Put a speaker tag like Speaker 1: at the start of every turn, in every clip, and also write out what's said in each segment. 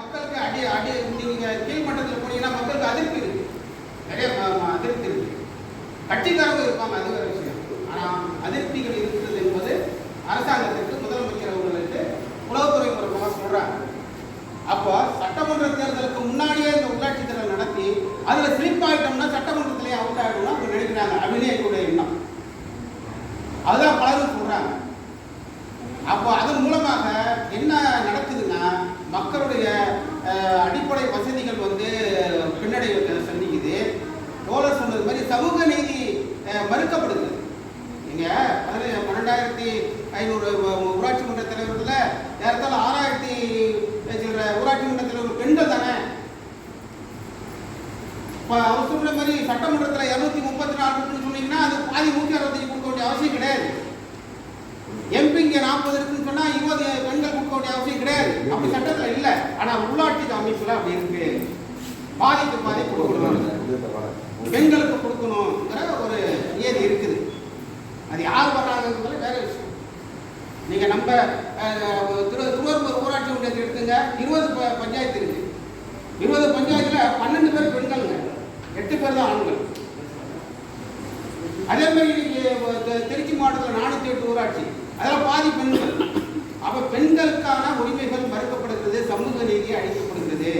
Speaker 1: மக்களுக்கு அடி அடி நீங்கள் கீழ்மட்டத்தில் போனீங்கன்னா மக்களுக்கு அதிருப்தி இருக்கு. நிறைய அதிருப்தி இருக்கு. கட்சிக்காரங்க இருப்பாங்க அது வேறு விஷயம். ஆனால் அதிருப்திகள் இருக்கிறது என்பது அரசாங்கத்திற்கு முதலமைச்சர் அவர்களுக்கு உளவுத்துறை மூலமாக சொல்கிறாங்க அப்போ சட்டமன்ற தேர்தலுக்கு முன்னாடியே இந்த உள்ளாட்சி தேர்தல் நடத்தி அதில் ஸ்லிப் ஆகிட்டோம்னா சட்டமன்றத்திலேயே அவுட் ஆகிடும்னா அவங்க நினைக்கிறாங்க. அப்படின்னு எங்களுடைய எண்ணம். அதுதான் பலரும் சொல்கிறாங்க அப்போ அதன் மூலமாக என்ன நடக்குதுன்னா மக்களுடைய அடிப்படை வசதிகள் வந்து பின்னடைவு சந்திக்குது. தோழர் சொன்னது மாதிரி சமூக நீதி மறுக்கப்படுது. நீங்க பதின பன்னெண்டாயிரத்தி ஐநூறு ஊராட்சி மன்ற தலைவர்கள்ல ஏறத்தாழ ஆறாயிரத்தி சில ஊராட்சி மன்ற தலைவர் பெண்கள் தானே? இப்போ அவர் சொன்ன மாதிரி சட்டமன்றத்தில் இரநூத்தி முப்பத்தி நாலு சொன்னீங்கன்னா அது பாதி நூற்றி அறுபத்தஞ்சு கொடுக்க வேண்டிய அவசியம் கிடையாது. எம்பி இங்க நாற்பது இருக்குன்னு சொன்னா இருபது பெண்கள் கொடுக்க வேண்டிய அவசியம் கிடையாது. அப்படி சட்டத்துல இல்ல. ஆனா உள்ளாட்சி அமைப்புல அப்படி இருக்கு. பாதிக்கு பாதி கொடுக்கணும். பெண்களுக்கு கொடுக்கணுங்கிற ஒரு நியதி இருக்குது. அது யார் வர்றாங்கிறதுல வேற விஷயம். நீங்க நம்ம திரு திருவள்ளூர் ஊராட்சி ஒன்றியத்தை எடுத்துங்க இருபது ப- பஞ்சாயத்து இருக்கு. இருபது பஞ்சாயத்துல பன்னெண்டு பேர் பெண்களுங்க. எட்டு பேர் தான் ஆண்கள். அதே மாதிரி த- திருச்சி மாவட்டத்தில் நானூற்றி எட்டு ஊராட்சி. அதில் பாதி பெண்கள். அப்போ பெண்களுக்கான உரிமைகள் மறுக்கப்படுகிறது சமூக நீதி அழிக்கப்படுகிறது.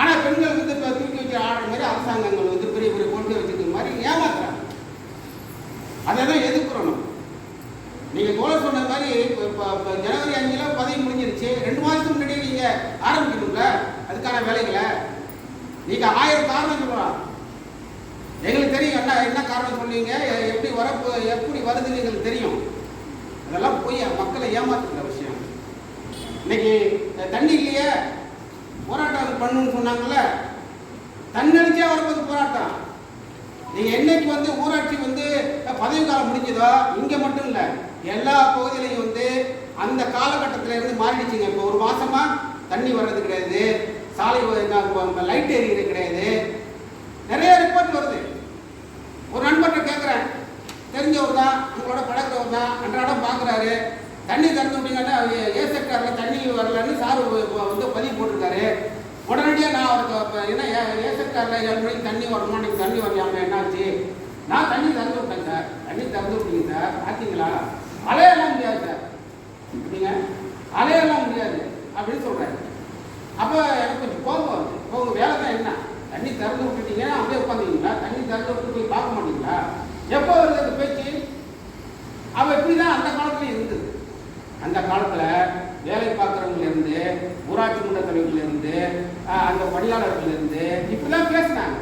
Speaker 1: ஆனால் பெண்கள் வந்து தூக்கி வச்சு ஆடுற மாதிரி அரசாங்கங்கள் வந்து பெரிய பெரிய கொள்கை வச்சுக்கிற மாதிரி ஏமாத்துறாங்க. அதை தான் எதிர்க்கிறோம் நீங்கள் நீங்க சொன்ன மாதிரி இப்போ ஜனவரி அஞ்சில் பதவி முடிஞ்சிருச்சு. ரெண்டு மாதத்துக்கு முன்னாடியே நீங்கள் ஆரம்பிக்கணும்ல? அதுக்கான வேலைகளை. நீங்கள் ஆயிரம் காரணம் சொல்லலாம். எங்களுக்கு தெரியும் என்ன என்ன காரணம் சொன்னீங்க எப்படி வரப்போ எப்படி வருதுன்னு எங்களுக்கு தெரியும். இதெல்லாம் போய் மக்களை ஏமாத்துகிற விஷயம். இன்னைக்கு தண்ணி இல்லையே போராட்டம் பண்ணுன்னு சொன்னாங்கல்ல? தன்னடிச்சே வரும்போது போராட்டம். நீங்க என்னைக்கு வந்து ஊராட்சி வந்து பதவி காலம் முடிஞ்சதோ இங்க மட்டும் இல்ல எல்லா பகுதியிலையும் வந்து அந்த காலகட்டத்தில இருந்து மாறிடுச்சுங்க. இப்போ ஒரு மாசமா தண்ணி வர்றது கிடையாது. சாலை லைட் எரியிறது கிடையாது. நிறைய ரிப்போர்ட் வருது. தான் உங்களோட பழகிறவர் தான் அன்றாடம் பார்க்குறாரு. தண்ணி திறந்து விட்டீங்கன்னா ஏ செக்டரில் தண்ணி வரலன்னு சார் வந்து பதிவு போட்டிருக்காரு. உடனடியாக நான் அவருக்கு இப்போ என்ன ஏ- ஏ செக்டரில் ஏழு மணிக்கு தண்ணி வரணுமா நீங்கள் தண்ணி வரலையாம என்னாச்சு? நான் தண்ணி திறந்து விட்டேன் சார். தண்ணி திறந்து விட்டீங்க சார். பார்த்தீங்களா அலையெல்லாம் முடியாது சார். அப்படிங்க அலையெல்லாம் முடியாது அப்படின்னு சொல்கிறாரு அப்போ எனக்கு கொஞ்சம் கோபம் வருது. இப்போ உங்கள் வேலை தான் என்ன? தண்ணி திறந்து விட்டுட்டீங்க அப்படியே உட்காந்துங்களா தண்ணி திறந்து விட்டு போய் பார்க்க மாட்டீங்களா? எப்போ வருது அந்த பேச்சு? அவள் இப்படிதான் அந்த காலத்துல இருந்தது? அந்த காலத்துல வேலை பார்க்குறவங்க இருந்து ஊராட்சி மன்ற தலைவர்கள் இருந்து ஆஹ், அந்த பணியாளர்கள் இருந்து இப்படிதான் பேசினாங்க.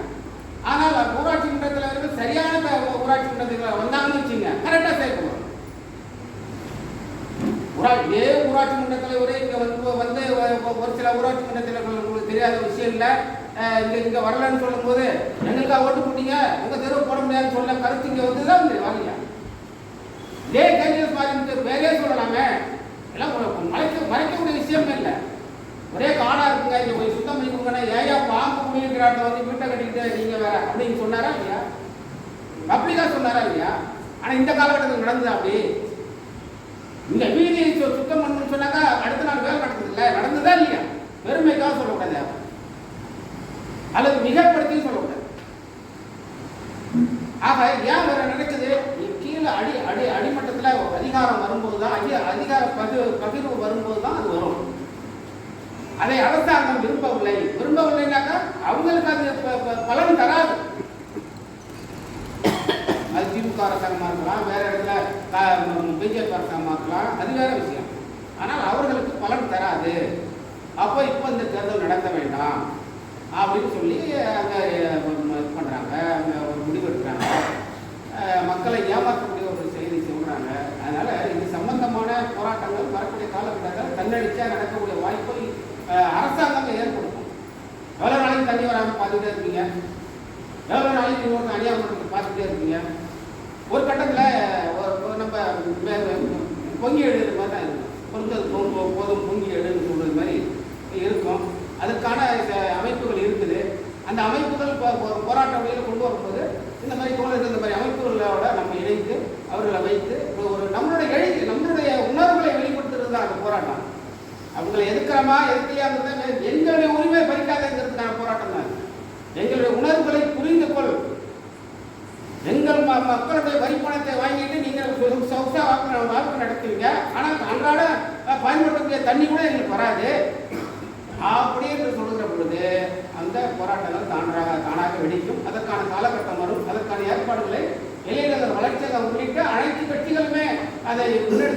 Speaker 1: ஆனால் ஊராட்சி மன்ற தலைவர்கள் சரியான ஊராட்சி மன்ற வந்தாங்கன்னு வச்சுங்க கரெக்டாக செயல்படுவாங்க ஏ ஊராட்சி மன்ற தலைவரே இங்க வந்து வந்து ஒரு சில ஊராட்சி மன்ற தலைவர்கள் உங்களுக்கு தெரியாத விஷயம் இல்ல. இங்கே இங்க இங்க வரலன்னு சொல்லும்போது எங்களுக்காக ஓட்டு போட்டீங்க? உங்க தெருவு போட முடியாதுன்னு சொல்ல கருத்து இங்க வந்து தான் வரலையா? இதே கையில் பாதிப்பு வேலையே சொல்லலாமே. எல்லாம் ஒரு மறைக்க மறைக்கக்கூடிய விஷயமே இல்லை. ஒரே காடா இருக்குங்க இங்க போய் சுத்தம் பண்ணி கொடுங்கன்னா ஏயா பாம்பு குடியிருக்கிறாட்ட வந்து வீட்டை கட்டிக்கிட்டு நீங்க வேற அப்படின்னு சொன்னாரா இல்லையா? அப்படிதான் சொன்னாரா இல்லையா? ஆனா இந்த காலகட்டத்தில் நடந்தது அப்படி? இந்த வீதி சுத்தம் பண்ணணும்னு சொன்னாக்கா அடுத்த நாள் வேலை நடந்தது இல்லை? நடந்ததா இல்லையா? பெருமைக்காக சொல்லக்கூடாது அல்லது மிகப்படுத்தி சொல்லக்கூடாது ஆக ஏன் வேற நினைக்க அடி அடி அடிமட்டத்துல அதிகாரம் வரும்போது தான் அதிகார பகிர் பகிர்வு வரும்போது தான் அது வரும். அதை அரசாங்கம் விரும்பவில்லை. விரும்பவில்லைனாக்கா அவங்களுக்கு அது பலன் தராது. அது திமுக அரசாங்கமாக இருக்கலாம் வேற இடத்துல பிஜேபி அரசாங்கமாக இருக்கலாம் அது வேற விஷயம். ஆனால் அவர்களுக்கு பலன் தராது. அப்போ இப்போ இந்த தேர்தல் நடத்த வேண்டாம் அப்படின்னு சொல்லி அங்கே இது பண்ணுறாங்க ஒரு முடிவு எடுக்கிறாங்க அஹ் மக்களை ஏமாற்றக்கூடிய ஒரு செய்தி சொல்கிறாங்க அதனால் இது சம்பந்தமான போராட்டங்கள் வரக்கூடிய காலகட்டத்தில் தன்னடிச்சா நடக்கக்கூடிய வாய்ப்பை அஹ் அரசாங்கம் ஏற்படுத்தும் எவ்வளோ நாளைக்கு தண்ணி வராமல் பார்த்துட்டே இருப்பீங்க. எவ்வளோ நாளைக்கு இன்னொரு அநியாயம் பண்ணுறது பார்த்துட்டே இருப்பீங்க. ஒரு கட்டத்தில் ஒரு நம்ம பொங்கி எழுதுற மாதிரி தான் இருக்கும். பொறுத்தது பொங்கு- போதும் பொங்கி எழுன்னு சொல்கிறது மாதிரி இருக்கும். அதுக்கான இந்த அமைப்புகள் இருக்குது. அந்த அமைப்புகள் இப்போ போராட்ட வழியில் கொண்டு வரும்போது இந்த மாதிரி தோழர்கள் இந்த மாதிரி அமைப்புகளோட நம்ம இணைத்து அவர்களை வைத்து ஒரு- ஒரு நம்மளுடைய எழுதி நம்மளுடைய உணர்வுகளை வெளிப்படுத்துறது தான் அந்த போராட்டம் அவங்களை எதுக்குறோமா எதுக்கலையாங்கிறத எங்களுடைய உரிமை பறிக்காதங்கிறதுக்கான போராட்டம் தான் எங்களுடைய உணர்வுகளை புரிந்து கொள். எங்கள் மக்களுடைய வரி வாங்கிட்டு நீங்கள் சொகுசா வாக்கு நடத்துவீங்க. ஆனால் அன்றாட பயன்படுத்தக்கூடிய தண்ணி கூட எங்களுக்கு வராது. அப்படி என்று சொல்லுகிற பொழுது அந்த போராட்டங்கள் தானாக தானாக வெடிக்கும். அதற்கான காலகட்டம் வரும். அதற்கான ஏற்பாடுகளை இளைஞர்கள் வளர்ச்சியாக உள்ளிட்ட அனைத்து கட்சிகளுமே அதை முன்னெடுத்து